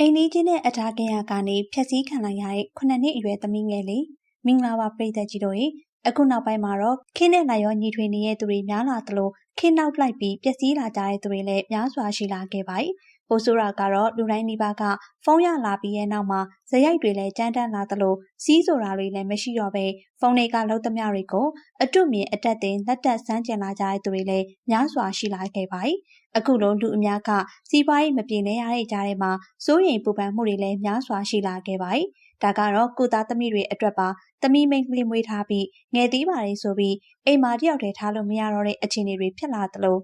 အိမ်နီးချင်းနဲ့အထားကရကနေဖြက်စီးခံလိုက်ရတဲ့ခုနှစ်နှစ်အရွယ်သမီးငယ်လေးမင်္ဂလာပါပြည်သက်ကြီးတို့ရေအခုနောက်ပိုင်းမှာတော့ခင်းနဲ့လာရောညီထွေနေတဲ့သူတွေများလာသလိုခင်းနောက်လိုက်ပြီးပျက်စီးလာကြတဲ့သူတွေလည်းများစွာရှိလာခဲ့ပါတယ်။ ပိုဆိုးတာကတော့လူတိုင်းဒီပါကဖုန်းရလာပြီးရဲ့နောက်မှာဇယိုက်တွေလည်းကြမ်းတမ်းလာသလိုစီးဆိုတာတွေလည်းမရှိတော့ဘဲဖုန်းတွေကလုံးသမျှတွေကိုအတွမြင်အတက်တင်လက်တက်ဆန်းကျင်လာကြတဲ့သူတွေလည်းများစွာရှိလာခဲ့ပါတယ်။အခုလိုလူအများကစီးပွားရေးမပြေလည်ရတဲ့ကြားထဲမှာစိုးရိမ်ပူပန်မှုတွေလည်းများစွာရှိလာခဲ့ပါတယ်။ဒါကတော့ကုသားသမီးတွေအတွက်ပါသမီးမိန်းကလေးမွေးထားပြီးငယ်သေးပါတယ်ဆိုပြီးအိမ်မှာတယောက်တည်းထားလို့မရတော့တဲ့အခြေအနေတွေဖြစ်လာသလို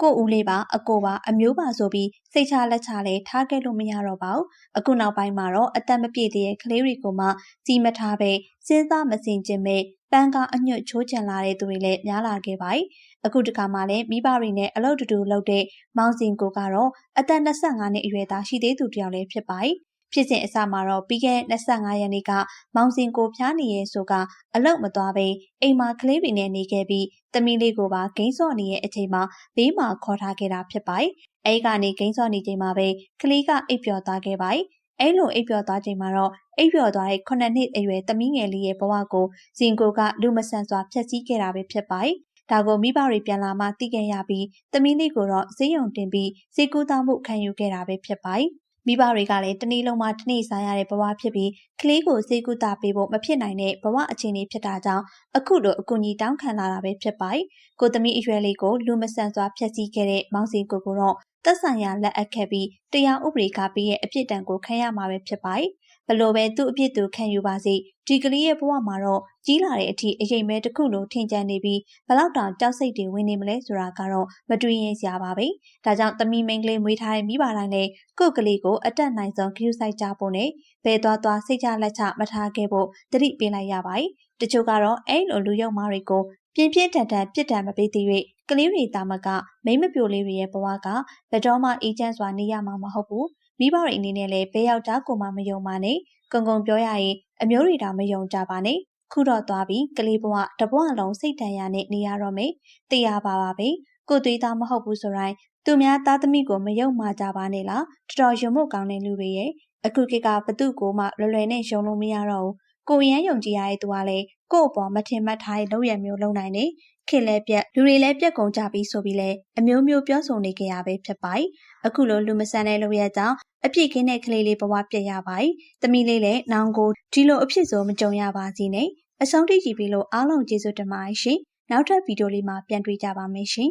ကိုဦးလေးပါအကိုပါအမျိုးပါဆိုပြီးစိတ်ချလက်ချလည်းထားခဲ့လို့မရတော့ပါဘူးအခုနောက်ပိုင်းမှာတော့အသက်မပြည့်သေးတဲ့ကလေးတွေကိုမှကြီးမထားပဲစဉ်းစားမစင်ကျင်ပဲပန်းကားအညွတ်ချိုးချင်လာတဲ့သူတွေလည်းများလာခဲ့ပါတယ်အခုတခါမှလည်းမိဘတွေနဲ့အလုပ်တူတူလုပ်တဲ့မောင်စင်ကိုကတော့အသက်25နှစ်အရွယ်သားရှိသေးသူတယောက်လည်းဖြစ်ပါတယ် ဖြစ်စဉ်အစမှာတော့ပြီးခဲ့တဲ့25ရက်နေ့ကမောင်စင်ကိုဖျားနေရဲဆိုကအလုတ်မသွားဘဲအိမ်မှာကလေးတွေနဲ့နေခဲ့ပြီးသမီးလေးကိုပါဂိမ်းစော့နေတဲ့အချိန်မှာဘေးမှာခေါ်ထားခဲ့တာဖြစ်ပါတယ်။အဲဒီကနေဂိမ်းစော့နေချိန်မှာပဲကလေးကအိပ်ပျော်သွားခဲ့ပါတယ်။အဲလိုအိပ်ပျော်သွားချိန်မှာတော့အိပ်ပျော်သွားတဲ့9နှစ်အရွယ်သမီးငယ်လေးရဲ့ဘဝကိုဇင်ကိုကလူမဆန်စွာဖျက်ဆီးခဲ့တာပဲဖြစ်ပါတယ်။ဒါကိုမိဘတွေပြန်လာမှသိခဲ့ရပြီးသမီးလေးကိုတော့ဈေးရုံတင်ပြီးဈေးကူးသားမှုခံယူခဲ့တာပဲဖြစ်ပါတယ်။ မိဘတွေကလည်းတနေ့လုံးမှတနေ့စားရတဲ့ဘဝဖြစ်ပြီးကလေးကိုစေကူတာပေးဖို့မဖြစ်နိုင်တဲ့ဘဝအခြေအနေဖြစ်တာကြောင့်အခုလိုအကူအညီတောင်းခံလာတာပဲဖြစ်ပါတယ်။ကိုသမီးအရွယ်လေးကိုလူမဆန်စွာဖျက်ဆီးခဲ့တဲ့မောင်စီကိုကိုတော့ သက်ဆိုင်ရာလက်အပ်ခဲ့ပြီးတရားဥပဒေကပေးရဲ့အပြစ်ဒဏ်ကိုခံရမှာပဲဖြစ်ပါတယ်။ဘလို့ပဲသူ့အပြစ်သူခံယူပါစေဒီကလေးရဲ့ဘဝမှာတော့ကြီးလာတဲ့အထိအရင်ပဲတစ်ခုလိုထင်ကြံနေပြီးဘလောက်တောင်ကြောက်စိတ်တွေဝင်နေမလဲဆိုတာကတော့မတွေးရင်စရာပါပဲဒါကြောင့်သမီးမိန်းကလေးမွေးထားတဲ့မိဘတိုင်းလည်းကိုယ့်ကလေးကိုအတက်နိုင်ဆုံးဂရုစိုက်ကြဖို့နဲ့ဘယ်သွားသွားစိတ်ချလက်ချမထားခဲ့ဖို့တတိပေးလိုက်ရပါတယ်တချို့ကတော့အဲ့လိုလူယုံမာတွေကို ပြင်းပြင်းထန်ထန်ပြစ်ဒဏ်မပေးသေး၍ကလေးတွေတာမကမိမပြိုလေးတွေရဲ့ဘဝကဘယ်တော့မှအေးချမ်းစွာနေရမှာမဟုတ်ဘူးမိဘတွေအနေနဲ့လည်းဘဲယောက်ျားကိုမှမယုံပါနဲ့ကုံကုံပြောရရင်အမျိုးတွေတောင်မယုံကြပါနဲ့ခုတော့သွားပြီးကလေးဘဝတပွားလုံးစိတ်တန်ရနဲ့နေရတော့မယ်တရားပါပါပဲကိုသွေးသားမဟုတ်ဘူးဆိုတိုင်းသူများသားသမီးကိုမယုံမှကြပါနဲ့လားတော်တော်ယုံဖို့ကောင်းတဲ့လူတွေရဲ့အခုခေတ်ကဘသူ့ကိုမှလွယ်လွယ်နဲ့ယုံလို့မရတော့ဘူး ကိုရမ်းယုံကြည်ရတဲ့သူကလည်းကို့အပေါ်မထင်မှတ်ထားတဲ့လုပ်ရမျိုးလုပ်နိုင်တယ်ခင်လဲပြက်လူတွေလည်းပြက်ကုန်ကြပြီဆိုပြီးလဲအမျိုးမျိုးပြောဆိုနေကြရပဲဖြစ်ပါတယ်အခုလိုလူမဆန်တဲ့လုပ်ရကြောင်းအပြစ်ကင်းတဲ့ကလေးလေးဘဝပြည့်ရပါတယ်သမီးလေးလည်းနောင်ကိုဒီလိုအဖြစ်ဆိုမကြုံရပါစေနဲ့အဆုံးထိကြည့်ပြီးလို့အားလုံးကျေးဇူးတင်ပါတယ်ရှင်နောက်ထပ်ဗီဒီယိုလေးမှာပြန်တွေ့ကြပါမယ်ရှင်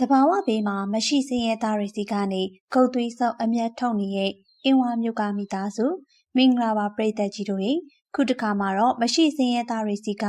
တဘာဝဘေးမှာမရှိစင်းရဲသားတွေစီကနေခုတ်သွေးဆောက်အမျက်ထုတ်နေတဲ့အင်းဝါမြို့ကမိသားစုမင်္ဂလာပါပရိသတ်ကြီးတို့ရေခုတခါမှာတော့မရှိစင်းရဲသားတွေစီက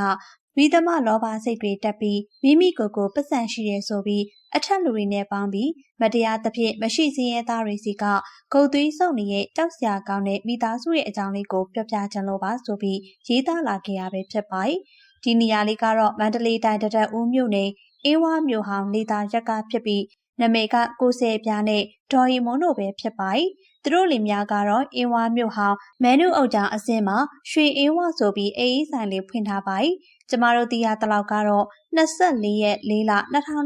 ဝိသမလောဘစိတ်တွေတက်ပြီးမိမိကိုယ်ကိုပတ်စံရှိရဲဆိုပြီးအထက်လူတွေနဲ့ပေါင်းပြီးမတရားသဖြင့်မရှိစင်းရဲသားတွေစီကဂုတ်သွေးစုပ်နေတဲ့ကြောက်စရာကောင်းတဲ့မိသားစုရဲ့အကြောင်းလေးကိုပြောပြချင်လို့ပါဆိုပြီးရေးသားလာခဲ့ရပဲဖြစ်ပါတယ် ဒီနေရာလေးကတော့မန္တလေးတိုင်းတရက်ဦးမြို့နယ်အေးဝါမြို့ဟောင်းလေသာရက်ကဖြစ်ပြီးနမေကကိုဆယ်ပြားနဲ့ဒေါ်ရီမွန်တို့ပဲဖြစ်ပါတယ်။သူတို့လင်များကတော့အင်းဝါမြို့ဟောင်းမဲနုအုပ်ကြားအစင်းမှာရွှေအင်းဝဆိုပြီးအေးအေးဆိုင်လေးဖွင့်ထားပါတယ်။ကျမတို့သိရတလောက်ကတော့24ရက်4လ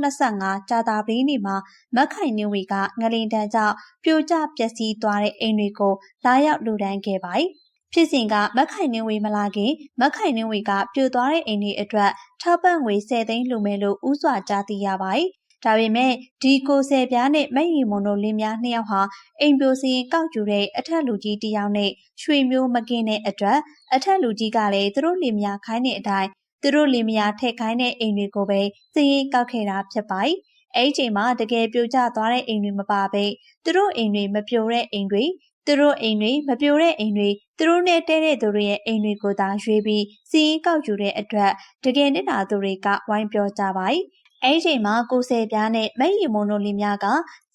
2025ကြာတာပရင်းနေ့မှာမက်ခိုင်နေဝေကငလင်တန်းကြောင့်ပြိုကျပျက်စီးသွားတဲ့အိမ်တွေကိုလာရောက်လူဒန်းခဲ့ပါတယ်။ ဖြစ်စဉ်ကမက်ခိုင်နှင်းဝေမလာခင်မက်ခိုင်နှင်းဝေကပြိုသွားတဲ့အိမ်တွေအတွက်ထောက်ပံ့ငွေ10သိန်းလှူမယ်လို့ဥစွာကြားသိရပါတယ်။ဒါပေမဲ့ဒီကိုဆယ်ပြားနဲ့မက်ရီမွန်တို့လင်းများနှစ်ယောက်ဟာအိမ်ပြိုစင်ကောက်ကျူတဲ့အထက်လူကြီးတယောက်နဲ့ရွှေမျိုးမကင်းတဲ့အတွက်အထက်လူကြီးကလည်းသူတို့လင်းများခိုင်းတဲ့အတိုင်းသူတို့လင်းများထည့်ခိုင်းတဲ့အိမ်တွေကိုပဲစည်ရင်ကောက်ခဲ့တာဖြစ်ပါတယ်။အဲ့ဒီချိန်မှာတကယ်ပြိုကျသွားတဲ့အိမ်တွေမပါဘဲသူတို့အိမ်တွေမပြိုတဲ့အိမ်တွေ သူတို့အိမ်တွေမပြိုတဲ့အိမ်တွေသူတို့နဲ့တဲတဲ့သူတွေရဲ့အိမ်တွေကိုသာရွေးပြီးစီးရင်ကောက်ယူတဲ့အတွက်တကယ်နစ်နာသူတွေကဝိုင်းပြောကြပါ යි အဲ့ဒီချိန်မှာကိုဆယ်ပြားနဲ့မိတ်ရီမွန်တို့လီများက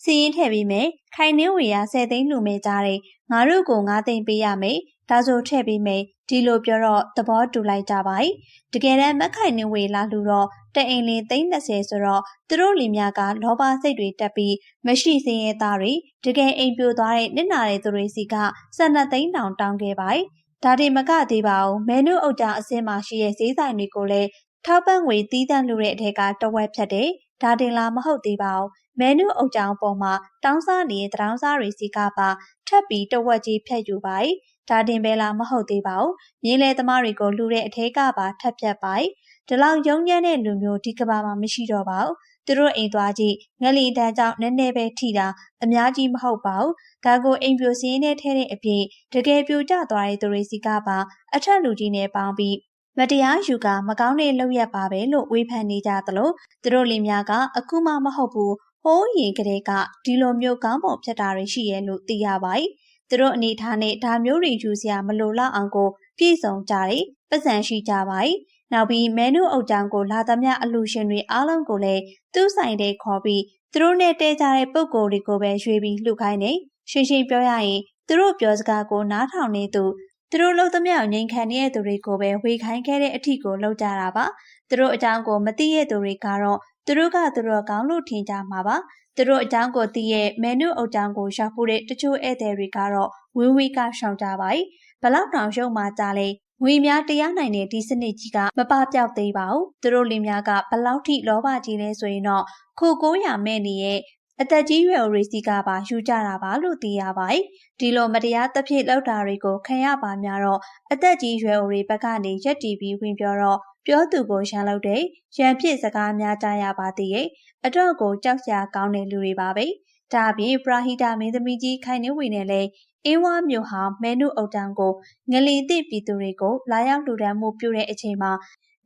စီးရင်ထည့်ပြီးမယ်ခိုင်နှင်းဝေရ10သိန်းလူမဲကြတယ်ငါတို့ကို9သိန်းပေးရမယ် ဒါဆိုထည့်ပြီးမယ်ဒီလိုပြောတော့သဘောတူလိုက်ကြပါ යි တကယ်တမ်းမက်ခိုင်နှင်းဝေလာလူတော့တအိမ်လင်း30ဆိုတော့သူတို့လီများကလောဘစိတ်တွေတက်ပြီးမရှိစင်းရဲသားတွေတကယ်အိမ်ပြိုသွားတဲ့နစ်နာတဲ့သူတွေစီက12သိန်းတောင်တောင်းခဲ့ပါ යි ဒါတွေမကသေးပါဘူးမဲနုအုတ်တာအစင်းမှာရှိတဲ့ဈေးဆိုင်တွေကိုလည်းထောက်ပံ့ငွေတီးတန့်လူတဲ့အထက်ကတဝက်ဖြတ်တယ်ဒါတင်လာမဟုတ်သေးပါဘူးမဲနုအုပ်ကြောင်ပေါ်မှာတောင်းစားနေတဲ့တောင်းစားတွေစီကပါထပ်ပြီးတဝက်ကြီးဖြတ်ယူပါ၏ ဒါတင်ပဲလားမဟုတ်သေးပါဘူးမြေးလေသမားတွေကိုလူတဲ့အထက်ကပါထပ်ဖြတ်ပါ၏ဒီလောက်ယုံညံ့တဲ့လူမျိုးဒီကဘာမှာမရှိတော့ပါဘူးသူတို့အိမ်သွားကြည့်ငလီတန်းကြောင့်နည်းနည်းပဲထိတာအများကြီးမဟုတ်ပါဘူးဒါကိုအိမ်ပြိုစင်းနဲ့ထဲတဲ့အပြင်တကယ်ပြိုကျသွားတဲ့သူတွေစီကပါအထက်လူကြီးနဲ့ပေါင်းပြီးမတရားယူကမကောင်းတဲ့လုပ်ရက်ပါပဲလို့ဝေဖန်နေကြသလိုသူတို့လင်များကအခုမှမဟုတ်ဘူးဟိုးရင်ကလေးကဒီလိုမျိုးကောင်းပုံဖြတ်တာတွေရှိရဲ့လို့သိရပါတယ် သူတို့အနေထားနဲ့ဒါမျိုးတွေယူစရာမလိုတော့အောင်ကိုပြည့်စုံကြတယ်ပတ်စံရှိကြပါတယ်နောက်ပြီးမဲနုအုပ်တောင်ကိုလာသမျှအလူရှင်တွေအားလုံးကိုလည်းသူ့ဆိုင်တဲ့ခေါ်ပြီးသူတို့နဲ့တဲကြတဲ့ပုံကိုယ်တွေကိုပဲရွေးပြီးလှုပ်ခိုင်းနေရှင်းရှင်းပြောရရင်သူတို့ပြောစကားကိုနားထောင်နေသူသူတို့လှုပ်သမျှငိန်ခံနေတဲ့သူတွေကိုပဲဝေခိုင်းခဲ့တဲ့အထီကိုလှုပ်ကြတာပါသူတို့အကြောင်းကိုမသိတဲ့သူတွေကတော့ သူတို့ကသူတို့ကောင်းလို့ထင်ကြမှာပါသူတို့အကြောင်းကိုသိရဲ့မဲနုအုပ်တောင်ကိုရှာဖို့တဲ့တချို့ဧည့်သည်တွေကတော့ဝင်းဝီကရှောင်ကြပါ යි ဘလောက်တောင်ရုံမှကြလဲငွေများတရားနိုင်တဲ့ဒီစနစ်ကြီးကမပပြောက်သေးပါဘူးသူတို့လင်များကဘလောက်ထိလောဘကြီးလဲဆိုရင်တော့ခိုကိုးရမဲ့နေရဲ့အသက်ကြီးရွယ်အိုတွေစီကပါယူကြတာပါလို့သိရပါတယ်။ဒီလိုမတရားသဖြင့်လောက်တာတွေကိုခံရပါများတော့အသက်ကြီးရွယ်အိုတွေဘက်ကနေရက်တီပြီးဝင်ပြောတော့ ပြောသူကိုရန်လုပ်တဲ့ရန်ဖြစ်စကားများကြားရပါသေးရဲ့အတော့ကိုကြောက်စရာကောင်းတဲ့လူတွေပါပဲ။ဒါအပြင်ပရာဟိတာမင်းသမီးကြီးခိုင်နေဝင်နဲ့လည်းအေးဝါမြို့ဟာမဲနုအုတ်တန်းကိုငလီသည့်ပြည်သူတွေကိုလာရောက်လူဒန်းမှုပြုတဲ့အချိန်မှာ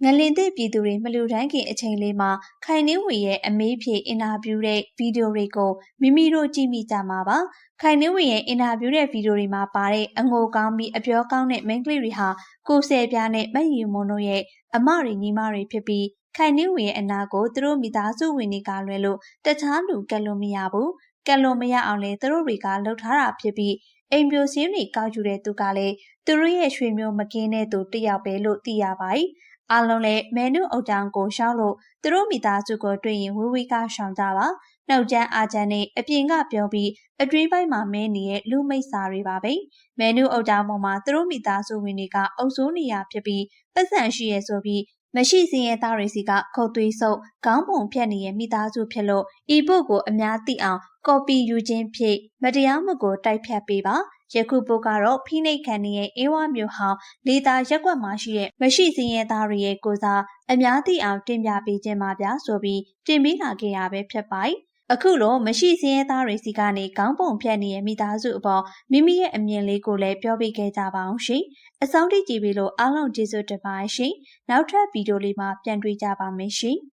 ငလင်သည့်ပြည်သူတွေမလူတန်းခင်အချိန်လေးမှာခိုင်နှင်းဝေရဲ့အမေးဖြေအင်တာဗျူးတဲ့ဗီဒီယိုတွေကိုမိမိတို့ကြည့်မိကြမှာပါခိုင်နှင်းဝေရဲ့အင်တာဗျူးတဲ့ဗီဒီယိုတွေမှာပါတဲ့အငိုကောင်းပြီးအပြောကောင်းတဲ့မိန်းကလေးတွေဟာကိုဆယ်ပြားနဲ့မတ်ယူမွန်တို့ရဲ့အမတွေညီမတွေဖြစ်ပြီးခိုင်နှင်းဝေရဲ့အနာကိုသူတို့မိသားစုဝင်တွေကလွယ်လို့တခြားလူကက်လို့မရဘူးကက်လို့မရအောင်လေသူတို့တွေကလှုပ်ထားတာဖြစ်ပြီးအိမ်ပြိုစင်းတွေကောက်ယူတဲ့သူကလည်းသူတို့ရဲ့ရွှေမျိုးမကင်းတဲ့သူတယောက်ပဲလို့သိရပါတယ် အားလုံးလည်းမဲနုအုတ်တောင်ကိုရှောင်းလို့သူတို့မိသားစုကိုတွေ့ရင်ဝီဝီကရှောင်ကြပါနှုတ်ချမ်းအာချမ်းနဲ့အပြင်ကပြောပြီးအတွင်းပိုင်းမှာမဲနေတဲ့လူမိတ်စာတွေပါပဲမဲနုအုတ်တောင်ပေါ်မှာသူတို့မိသားစုဝင်တွေကအုပ်စိုးနေရဖြစ်ပြီးပတ်စံရှိရဲဆိုပြီးမရှိစင်းရဲသားတွေစီကခုတ်သွေးဆုပ်ခေါင်းပုံဖြတ်နေတဲ့မိသားစုဖြစ်လို့ဤပုတ်ကိုအများသိအောင်ကော်ပီယူခြင်းဖြင့်မတရားမှုကိုတိုက်ဖြတ်ပေးပါ ယခုပုတ်ကတော့ဖိနှိတ်ခံရဲ့အေးဝါမျိုးဟောင်းလေသာရက်ွက်မှာရှိတဲ့မရှိစင်းရဲသားတွေရဲ့ကိုစားအများသိအောင်တင်ပြပေးခြင်းပါဗျာဆိုပြီးတင်ပေးလာခဲ့ရပဲဖြစ်ပါတယ်အခုလိုမရှိစင်းရဲသားတွေစီကနေခေါင်းပုံဖြတ်နေတဲ့မိသားစုအပေါ်မိမိရဲ့အမြင်လေးကိုလည်းပြောပြခဲ့ကြပါအောင်ရှင်။အဆုံးထိကြည့်ပြီးလို့အားလုံးကျေးဇူးတင်ပါတယ်ရှင်။နောက်ထပ်ဗီဒီယိုလေးမှာပြန်တွေ့ကြပါမယ်ရှင်။